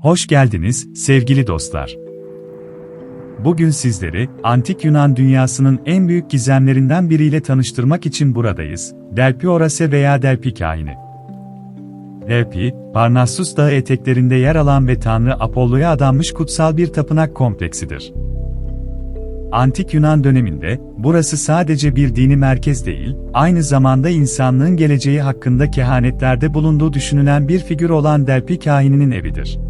Hoş geldiniz sevgili dostlar. Bugün sizleri antik Yunan dünyasının en büyük gizemlerinden biriyle tanıştırmak için buradayız. Delpi Orase veya Delpi Kahini. Delpi, Parnassus Dağı eteklerinde yer alan ve Tanrı Apollo'ya adanmış kutsal bir tapınak kompleksidir. Antik Yunan döneminde, burası sadece bir dini merkez değil, aynı zamanda insanlığın geleceği hakkında kehanetlerde bulunduğu düşünülen bir figür olan Delpi kahininin evidir.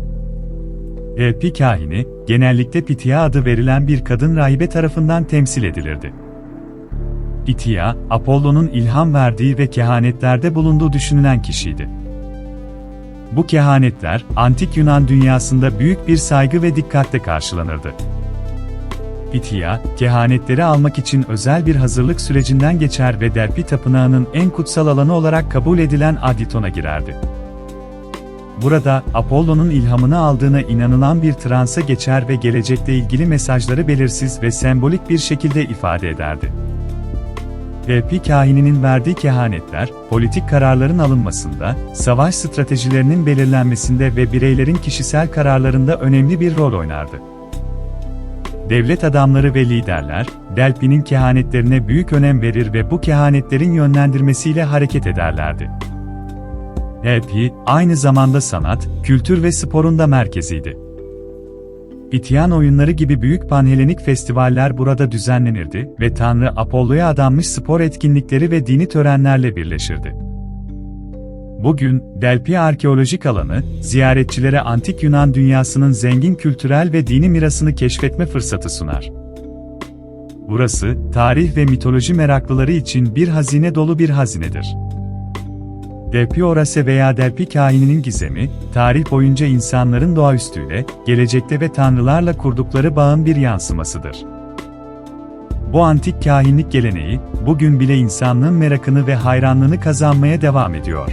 Delpi kahini, genellikle Pitia adı verilen bir kadın rahibe tarafından temsil edilirdi. Pitia, Apollo'nun ilham verdiği ve kehanetlerde bulunduğu düşünülen kişiydi. Bu kehanetler, antik Yunan dünyasında büyük bir saygı ve dikkatle karşılanırdı. Pitia, kehanetleri almak için özel bir hazırlık sürecinden geçer ve Delpi Tapınağı'nın en kutsal alanı olarak kabul edilen Aditon'a girerdi. Burada, Apollo'nun ilhamını aldığına inanılan bir transa geçer ve gelecekle ilgili mesajları belirsiz ve sembolik bir şekilde ifade ederdi. Delpi kahininin verdiği kehanetler, politik kararların alınmasında, savaş stratejilerinin belirlenmesinde ve bireylerin kişisel kararlarında önemli bir rol oynardı. Devlet adamları ve liderler, Delpi'nin kehanetlerine büyük önem verir ve bu kehanetlerin yönlendirmesiyle hareket ederlerdi. Delpi, aynı zamanda sanat, kültür ve sporun da merkeziydi. İtiyan oyunları gibi büyük panhelenik festivaller burada düzenlenirdi ve Tanrı Apollo'ya adanmış spor etkinlikleri ve dini törenlerle birleşirdi. Bugün, Delpi arkeolojik alanı, ziyaretçilere antik Yunan dünyasının zengin kültürel ve dini mirasını keşfetme fırsatı sunar. Burası, tarih ve mitoloji meraklıları için bir hazine dolu bir hazinedir. Delpi Orase veya Delpi kahininin gizemi, tarih boyunca insanların doğaüstüyle, gelecekte ve tanrılarla kurdukları bağın bir yansımasıdır. Bu antik kahinlik geleneği, bugün bile insanlığın merakını ve hayranlığını kazanmaya devam ediyor.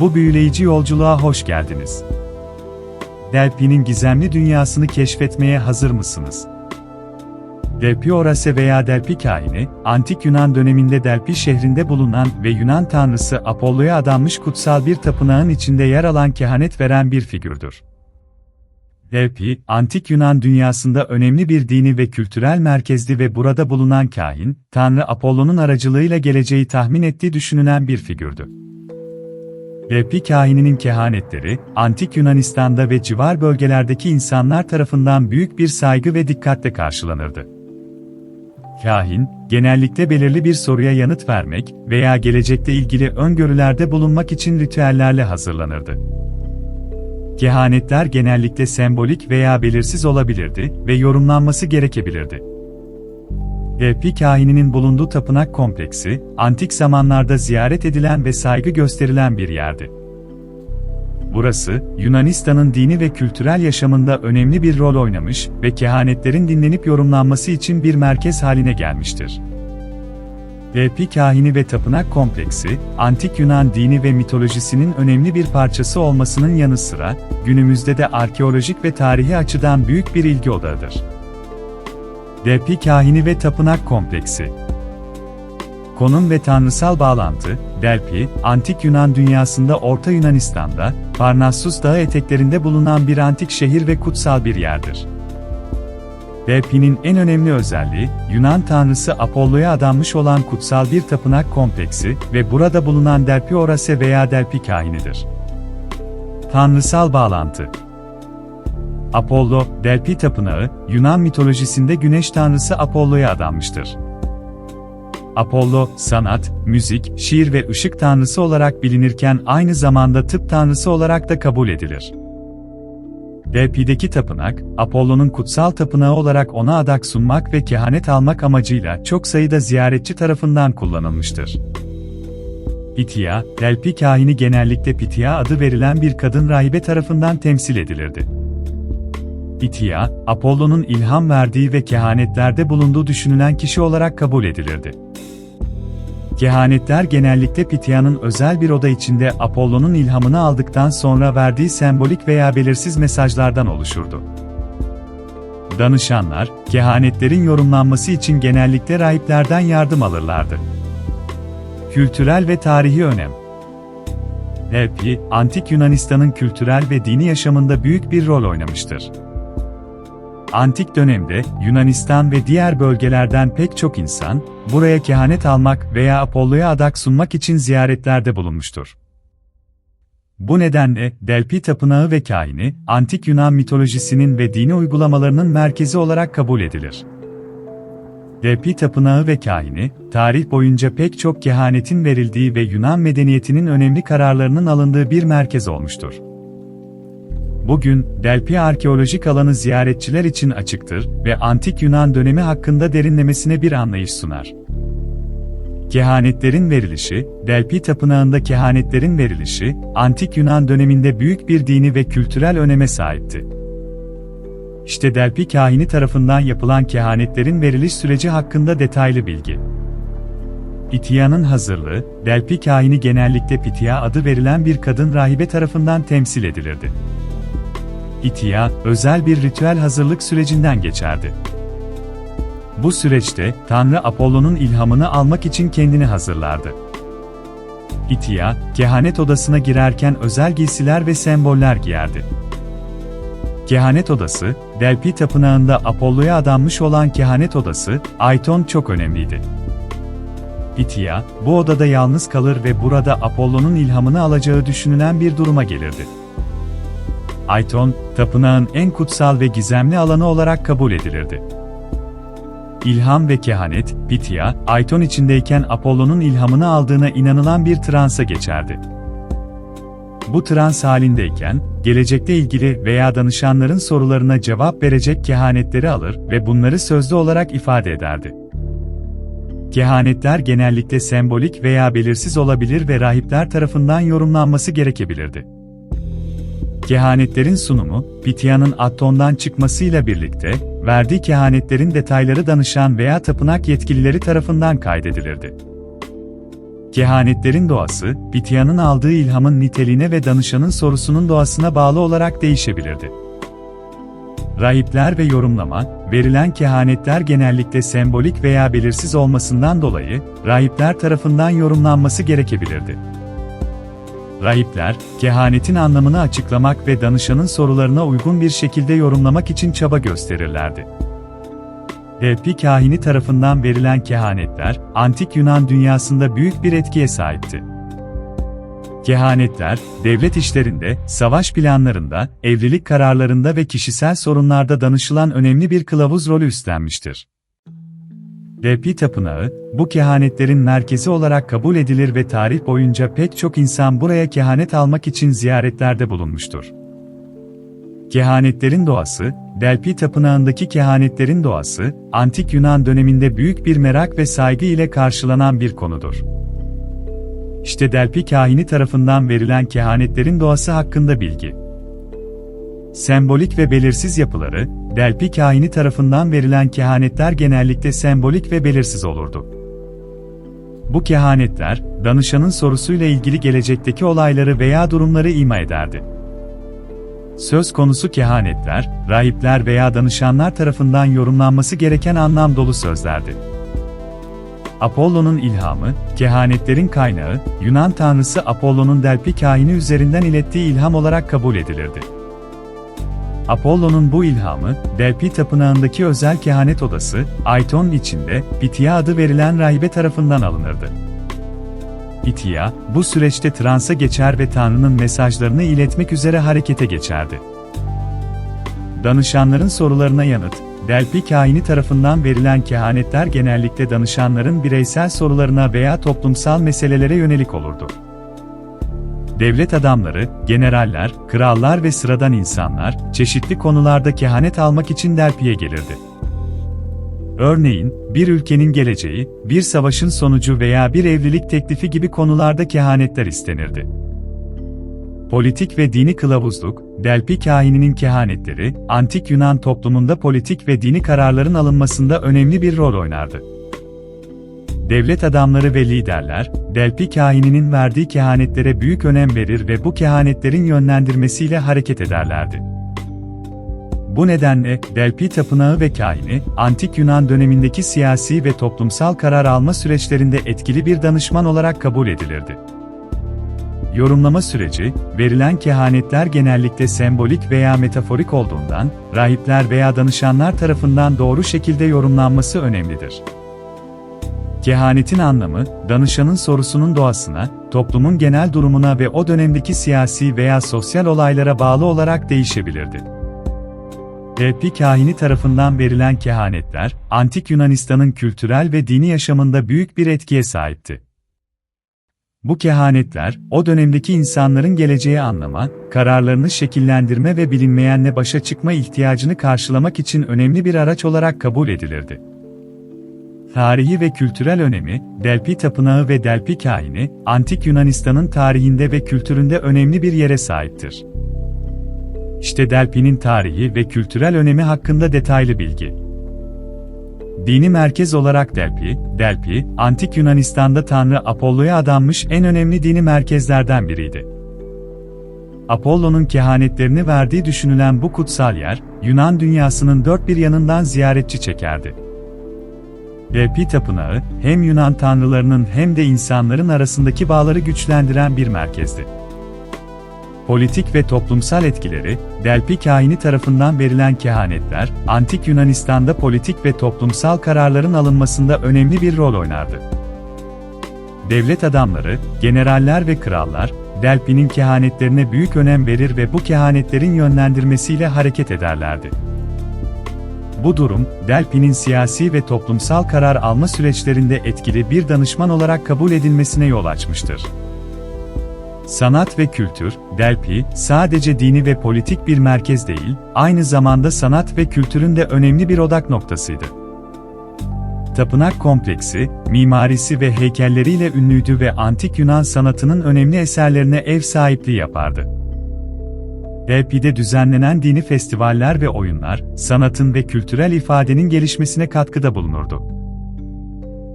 Bu büyüleyici yolculuğa hoş geldiniz. Delpi'nin gizemli dünyasını keşfetmeye hazır mısınız? Delpi Orase veya Delpi kahini, Antik Yunan döneminde Delpi şehrinde bulunan ve Yunan tanrısı Apollo'ya adanmış kutsal bir tapınağın içinde yer alan kehanet veren bir figürdür. Delpi, Antik Yunan dünyasında önemli bir dini ve kültürel merkezdi ve burada bulunan kahin, Tanrı Apollo'nun aracılığıyla geleceği tahmin ettiği düşünülen bir figürdü. Delpi kahininin kehanetleri, Antik Yunanistan'da ve civar bölgelerdeki insanlar tarafından büyük bir saygı ve dikkatle karşılanırdı. Kahin, genellikle belirli bir soruya yanıt vermek veya gelecekle ilgili öngörülerde bulunmak için ritüellerle hazırlanırdı. Kehanetler genellikle sembolik veya belirsiz olabilirdi ve yorumlanması gerekebilirdi. Delpi kahininin bulunduğu tapınak kompleksi, antik zamanlarda ziyaret edilen ve saygı gösterilen bir yerdi. Burası, Yunanistan'ın dini ve kültürel yaşamında önemli bir rol oynamış ve kehanetlerin dinlenip yorumlanması için bir merkez haline gelmiştir. Delpi kahini ve tapınak kompleksi, antik Yunan dini ve mitolojisinin önemli bir parçası olmasının yanı sıra, günümüzde de arkeolojik ve tarihi açıdan büyük bir ilgi odağıdır. Delpi kahini ve tapınak kompleksi Konum ve tanrısal bağlantı, Delpi, antik Yunan dünyasında Orta Yunanistan'da, Parnassus Dağı eteklerinde bulunan bir antik şehir ve kutsal bir yerdir. Delpi'nin en önemli özelliği, Yunan tanrısı Apollo'ya adanmış olan kutsal bir tapınak kompleksi ve burada bulunan Delpi Orase veya Delpi kahinidir. Tanrısal bağlantı Apollo, Delpi tapınağı, Yunan mitolojisinde güneş tanrısı Apollo'ya adanmıştır. Apollo, sanat, müzik, şiir ve ışık tanrısı olarak bilinirken aynı zamanda tıp tanrısı olarak da kabul edilir. Delpi'deki tapınak, Apollo'nun kutsal tapınağı olarak ona adak sunmak ve kehanet almak amacıyla çok sayıda ziyaretçi tarafından kullanılmıştır. Pitia, Delpi kahini genellikle Pitia adı verilen bir kadın rahibe tarafından temsil edilirdi. Pitia, Apollo'nun ilham verdiği ve kehanetlerde bulunduğu düşünülen kişi olarak kabul edilirdi. Kehanetler genellikle Pitia'nın özel bir oda içinde Apollo'nun ilhamını aldıktan sonra verdiği sembolik veya belirsiz mesajlardan oluşurdu. Danışanlar, kehanetlerin yorumlanması için genellikle rahiplerden yardım alırlardı. Kültürel ve tarihi önem Delphi, Antik Yunanistan'ın kültürel ve dini yaşamında büyük bir rol oynamıştır. Antik dönemde Yunanistan ve diğer bölgelerden pek çok insan buraya kehanet almak veya Apollo'ya adak sunmak için ziyaretlerde bulunmuştur. Bu nedenle Delphi tapınağı ve kahini antik Yunan mitolojisinin ve dini uygulamalarının merkezi olarak kabul edilir. Delphi tapınağı ve kahini, tarih boyunca pek çok kehanetin verildiği ve Yunan medeniyetinin önemli kararlarının alındığı bir merkez olmuştur. Bugün, Delphi arkeolojik alanı ziyaretçiler için açıktır ve antik Yunan dönemi hakkında derinlemesine bir anlayış sunar. Kehanetlerin verilişi, Delphi Tapınağı'nda kehanetlerin verilişi, antik Yunan döneminde büyük bir dini ve kültürel öneme sahipti. İşte Delphi kahini tarafından yapılan kehanetlerin veriliş süreci hakkında detaylı bilgi. İtiya'nın hazırlığı, Delphi kahini genellikle Pitya adı verilen bir kadın rahibe tarafından temsil edilirdi. İtiya, özel bir ritüel hazırlık sürecinden geçerdi. Bu süreçte, Tanrı Apollo'nun ilhamını almak için kendini hazırlardı. İtiya, kehanet odasına girerken özel giysiler ve semboller giyerdi. Kehanet odası, Delphi Tapınağı'nda Apollo'ya adanmış olan kehanet odası, Aiton çok önemliydi. İtiya, bu odada yalnız kalır ve burada Apollo'nun ilhamını alacağı düşünülen bir duruma gelirdi. Aiton, tapınağın en kutsal ve gizemli alanı olarak kabul edilirdi. İlham ve kehanet, Pitya, Aiton içindeyken Apollo'nun ilhamını aldığına inanılan bir transa geçerdi. Bu trans halindeyken, gelecekte ilgili veya danışanların sorularına cevap verecek kehanetleri alır ve bunları sözlü olarak ifade ederdi. Kehanetler genellikle sembolik veya belirsiz olabilir ve rahipler tarafından yorumlanması gerekebilirdi. Kehanetlerin sunumu, Pitya'nın Atton'dan çıkmasıyla birlikte, verdiği kehanetlerin detayları danışan veya tapınak yetkilileri tarafından kaydedilirdi. Kehanetlerin doğası, Pitya'nın aldığı ilhamın niteliğine ve danışanın sorusunun doğasına bağlı olarak değişebilirdi. Rahipler ve yorumlama, verilen kehanetler genellikle sembolik veya belirsiz olmasından dolayı, rahipler tarafından yorumlanması gerekebilirdi. Rahipler, kehanetin anlamını açıklamak ve danışanın sorularına uygun bir şekilde yorumlamak için çaba gösterirlerdi. Delphi kahini tarafından verilen kehanetler, antik Yunan dünyasında büyük bir etkiye sahipti. Kehanetler, devlet işlerinde, savaş planlarında, evlilik kararlarında ve kişisel sorunlarda danışılan önemli bir kılavuz rolü üstlenmiştir. Delphi Tapınağı, bu kehanetlerin merkezi olarak kabul edilir ve tarih boyunca pek çok insan buraya kehanet almak için ziyaretlerde bulunmuştur. Kehanetlerin doğası, Delphi Tapınağı'ndaki kehanetlerin doğası, Antik Yunan döneminde büyük bir merak ve saygı ile karşılanan bir konudur. İşte Delphi kahini tarafından verilen kehanetlerin doğası hakkında bilgi. Sembolik ve belirsiz yapıları, Delphi kahini tarafından verilen kehanetler genellikle sembolik ve belirsiz olurdu. Bu kehanetler, danışanın sorusuyla ilgili gelecekteki olayları veya durumları ima ederdi. Söz konusu kehanetler, rahipler veya danışanlar tarafından yorumlanması gereken anlam dolu sözlerdi. Apollo'nun ilhamı, kehanetlerin kaynağı, Yunan tanrısı Apollo'nun Delphi kahini üzerinden ilettiği ilham olarak kabul edilirdi. Apollo'nun bu ilhamı, Delphi Tapınağı'ndaki özel kehanet odası, Aiton içinde, Pitya adı verilen rahibe tarafından alınırdı. Pitya, bu süreçte transa geçer ve Tanrı'nın mesajlarını iletmek üzere harekete geçerdi. Danışanların sorularına yanıt, Delphi kahini tarafından verilen kehanetler genellikle danışanların bireysel sorularına veya toplumsal meselelere yönelik olurdu. Devlet adamları, generaller, krallar ve sıradan insanlar, çeşitli konularda kehanet almak için Delphi'ye gelirdi. Örneğin, bir ülkenin geleceği, bir savaşın sonucu veya bir evlilik teklifi gibi konularda kehanetler istenirdi. Politik ve dini kılavuzluk, Delphi kahininin kehanetleri, antik Yunan toplumunda politik ve dini kararların alınmasında önemli bir rol oynardı. Devlet adamları ve liderler, Delphi kahininin verdiği kehanetlere büyük önem verir ve bu kehanetlerin yönlendirmesiyle hareket ederlerdi. Bu nedenle, Delphi Tapınağı ve kahini, Antik Yunan dönemindeki siyasi ve toplumsal karar alma süreçlerinde etkili bir danışman olarak kabul edilirdi. Yorumlama süreci, verilen kehanetler genellikle sembolik veya metaforik olduğundan, rahipler veya danışanlar tarafından doğru şekilde yorumlanması önemlidir. Kehanetin anlamı, danışanın sorusunun doğasına, toplumun genel durumuna ve o dönemdeki siyasi veya sosyal olaylara bağlı olarak değişebilirdi. Delphi kahini tarafından verilen kehanetler, Antik Yunanistan'ın kültürel ve dini yaşamında büyük bir etkiye sahipti. Bu kehanetler, o dönemdeki insanların geleceği anlama, kararlarını şekillendirme ve bilinmeyenle başa çıkma ihtiyacını karşılamak için önemli bir araç olarak kabul edilirdi. Tarihi ve kültürel önemi, Delphi Tapınağı ve Delphi Kahini, Antik Yunanistan'ın tarihinde ve kültüründe önemli bir yere sahiptir. İşte Delphi'nin tarihi ve kültürel önemi hakkında detaylı bilgi. Dini merkez olarak Delphi, Delphi, Antik Yunanistan'da Tanrı Apollo'ya adanmış en önemli dini merkezlerden biriydi. Apollo'nun kehanetlerini verdiği düşünülen bu kutsal yer, Yunan dünyasının dört bir yanından ziyaretçi çekerdi. Delphi Tapınağı, hem Yunan tanrılarının hem de insanların arasındaki bağları güçlendiren bir merkezdi. Politik ve toplumsal etkileri, Delphi kahini tarafından verilen kehanetler, Antik Yunanistan'da politik ve toplumsal kararların alınmasında önemli bir rol oynardı. Devlet adamları, generaller ve krallar, Delphi'nin kehanetlerine büyük önem verir ve bu kehanetlerin yönlendirmesiyle hareket ederlerdi. Bu durum, Delphi'nin siyasi ve toplumsal karar alma süreçlerinde etkili bir danışman olarak kabul edilmesine yol açmıştır. Sanat ve kültür, Delphi, sadece dini ve politik bir merkez değil, aynı zamanda sanat ve kültürün de önemli bir odak noktasıydı. Tapınak kompleksi, mimarisi ve heykelleriyle ünlüydü ve antik Yunan sanatının önemli eserlerine ev sahipliği yapardı. Delphi'de düzenlenen dini festivaller ve oyunlar, sanatın ve kültürel ifadenin gelişmesine katkıda bulunurdu.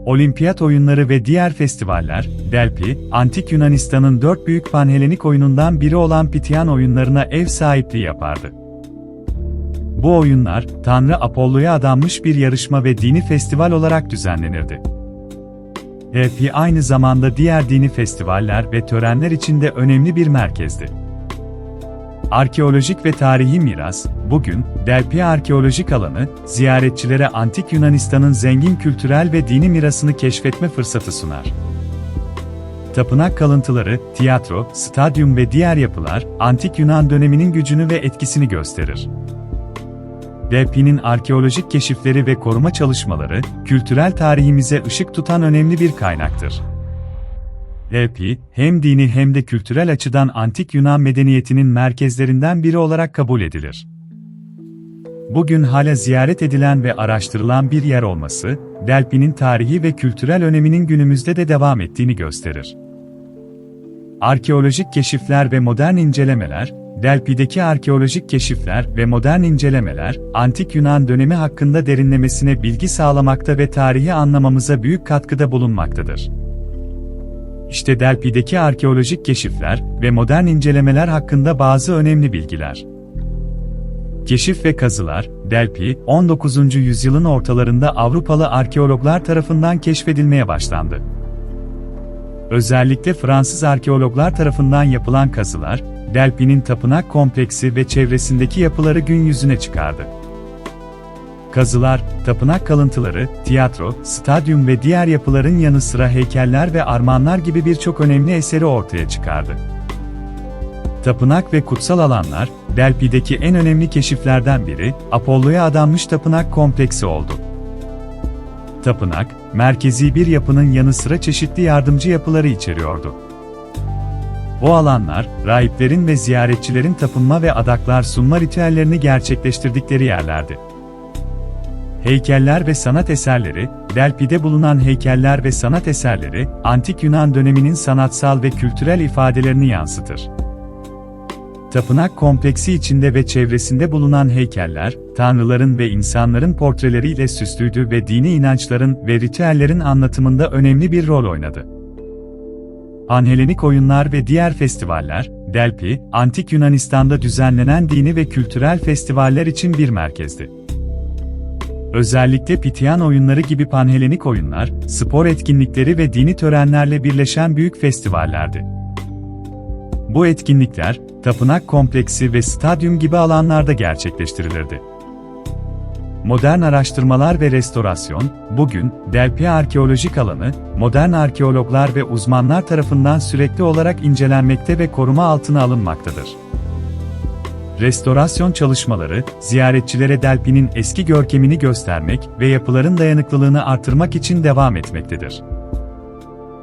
Olimpiyat oyunları ve diğer festivaller, Delphi, Antik Yunanistan'ın dört büyük panhelenik oyunundan biri olan Pitian oyunlarına ev sahipliği yapardı. Bu oyunlar, Tanrı Apollo'ya adanmış bir yarışma ve dini festival olarak düzenlenirdi. Delphi aynı zamanda diğer dini festivaller ve törenler için de önemli bir merkezdi. Arkeolojik ve tarihi miras, bugün, Delphi Arkeolojik Alanı, ziyaretçilere Antik Yunanistan'ın zengin kültürel ve dini mirasını keşfetme fırsatı sunar. Tapınak kalıntıları, tiyatro, stadyum ve diğer yapılar, Antik Yunan döneminin gücünü ve etkisini gösterir. Delphi'nin arkeolojik keşifleri ve koruma çalışmaları, kültürel tarihimize ışık tutan önemli bir kaynaktır. Delphi, hem dini hem de kültürel açıdan antik Yunan medeniyetinin merkezlerinden biri olarak kabul edilir. Bugün hala ziyaret edilen ve araştırılan bir yer olması, Delphi'nin tarihi ve kültürel öneminin günümüzde de devam ettiğini gösterir. Arkeolojik keşifler ve modern incelemeler, Delphi'deki arkeolojik keşifler ve modern incelemeler, antik Yunan dönemi hakkında derinlemesine bilgi sağlamakta ve tarihi anlamamıza büyük katkıda bulunmaktadır. İşte Delphi'deki arkeolojik keşifler ve modern incelemeler hakkında bazı önemli bilgiler. Keşif ve kazılar, Delphi, 19. yüzyılın ortalarında Avrupalı arkeologlar tarafından keşfedilmeye başlandı. Özellikle Fransız arkeologlar tarafından yapılan kazılar, Delphi'nin tapınak kompleksi ve çevresindeki yapıları gün yüzüne çıkardı. Kazılar, tapınak kalıntıları, tiyatro, stadyum ve diğer yapıların yanı sıra heykeller ve armağanlar gibi birçok önemli eseri ortaya çıkardı. Tapınak ve kutsal alanlar, Delphi'deki en önemli keşiflerden biri, Apollo'ya adanmış tapınak kompleksi oldu. Tapınak, merkezi bir yapının yanı sıra çeşitli yardımcı yapıları içeriyordu. Bu alanlar, rahiplerin ve ziyaretçilerin tapınma ve adaklar sunma ritüellerini gerçekleştirdikleri yerlerdi. Heykeller ve sanat eserleri, Delphi'de bulunan heykeller ve sanat eserleri, Antik Yunan döneminin sanatsal ve kültürel ifadelerini yansıtır. Tapınak kompleksi içinde ve çevresinde bulunan heykeller, tanrıların ve insanların portreleriyle süslüydü ve dini inançların ve ritüellerin anlatımında önemli bir rol oynadı. Panhelenik oyunlar ve diğer festivaller, Delphi, Antik Yunanistan'da düzenlenen dini ve kültürel festivaller için bir merkezdi. Özellikle Pitian oyunları gibi panhelenik oyunlar, spor etkinlikleri ve dini törenlerle birleşen büyük festivallerdi. Bu etkinlikler, tapınak kompleksi ve stadyum gibi alanlarda gerçekleştirilirdi. Modern araştırmalar ve restorasyon, bugün Delpi Arkeolojik Alanı, modern arkeologlar ve uzmanlar tarafından sürekli olarak incelenmekte ve koruma altına alınmaktadır. Restorasyon çalışmaları, ziyaretçilere Delpi'nin eski görkemini göstermek ve yapıların dayanıklılığını artırmak için devam etmektedir.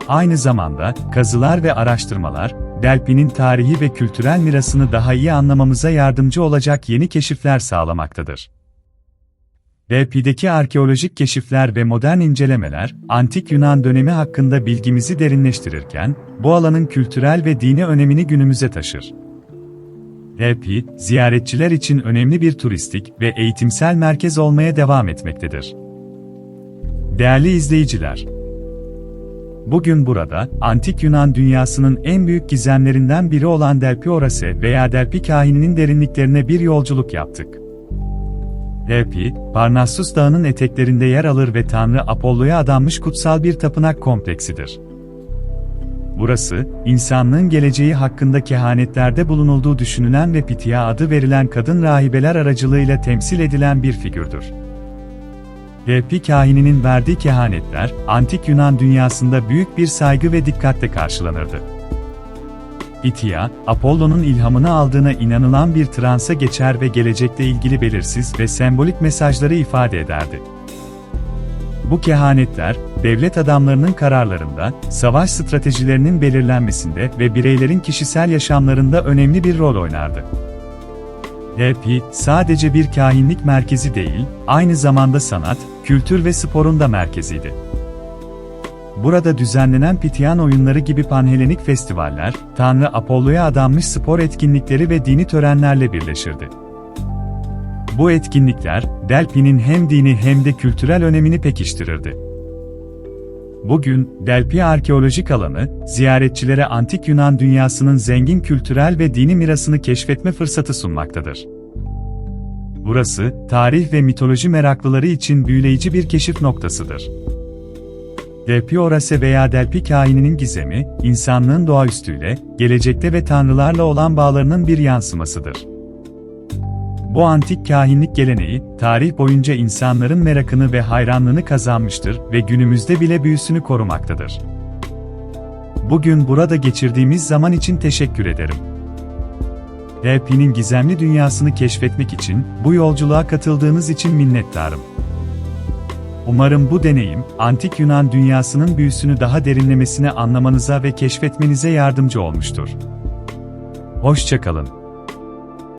Aynı zamanda, kazılar ve araştırmalar, Delpi'nin tarihi ve kültürel mirasını daha iyi anlamamıza yardımcı olacak yeni keşifler sağlamaktadır. Delpi'deki arkeolojik keşifler ve modern incelemeler, antik Yunan dönemi hakkında bilgimizi derinleştirirken, bu alanın kültürel ve dini önemini günümüze taşır. Delpi, ziyaretçiler için önemli bir turistik ve eğitimsel merkez olmaya devam etmektedir. Değerli izleyiciler, Bugün burada, antik Yunan dünyasının en büyük gizemlerinden biri olan Delpi Orası veya Delpi kahininin derinliklerine bir yolculuk yaptık. Delpi, Parnassus Dağı'nın eteklerinde yer alır ve Tanrı Apollo'ya adanmış kutsal bir tapınak kompleksidir. Burası, insanlığın geleceği hakkında kehanetlerde bulunulduğu düşünülen ve Pitya adı verilen kadın rahibeler aracılığıyla temsil edilen bir figürdür. Delpi kahininin verdiği kehanetler, antik Yunan dünyasında büyük bir saygı ve dikkatle karşılanırdı. İtya, Apollo'nun ilhamını aldığına inanılan bir transa geçer ve gelecekle ilgili belirsiz ve sembolik mesajları ifade ederdi. Bu kehanetler, devlet adamlarının kararlarında, savaş stratejilerinin belirlenmesinde ve bireylerin kişisel yaşamlarında önemli bir rol oynardı. Delphi, sadece bir kahinlik merkezi değil, aynı zamanda sanat, kültür ve sporun da merkeziydi. Burada düzenlenen Pityan oyunları gibi panhelenik festivaller, Tanrı Apollo'ya adanmış spor etkinlikleri ve dini törenlerle birleşirdi. Bu etkinlikler, Delphi'nin hem dini hem de kültürel önemini pekiştirirdi. Bugün, Delphi Arkeolojik Alanı, ziyaretçilere antik Yunan dünyasının zengin kültürel ve dini mirasını keşfetme fırsatı sunmaktadır. Burası, tarih ve mitoloji meraklıları için büyüleyici bir keşif noktasıdır. Delphi Orası veya Delphi kaininin gizemi, insanlığın doğaüstüyle, gelecekte ve tanrılarla olan bağlarının bir yansımasıdır. Bu antik kahinlik geleneği, tarih boyunca insanların merakını ve hayranlığını kazanmıştır ve günümüzde bile büyüsünü korumaktadır. Bugün burada geçirdiğimiz zaman için teşekkür ederim. Delphi'nin gizemli dünyasını keşfetmek için, bu yolculuğa katıldığınız için minnettarım. Umarım bu deneyim, antik Yunan dünyasının büyüsünü daha derinlemesine anlamanıza ve keşfetmenize yardımcı olmuştur. Hoşçakalın.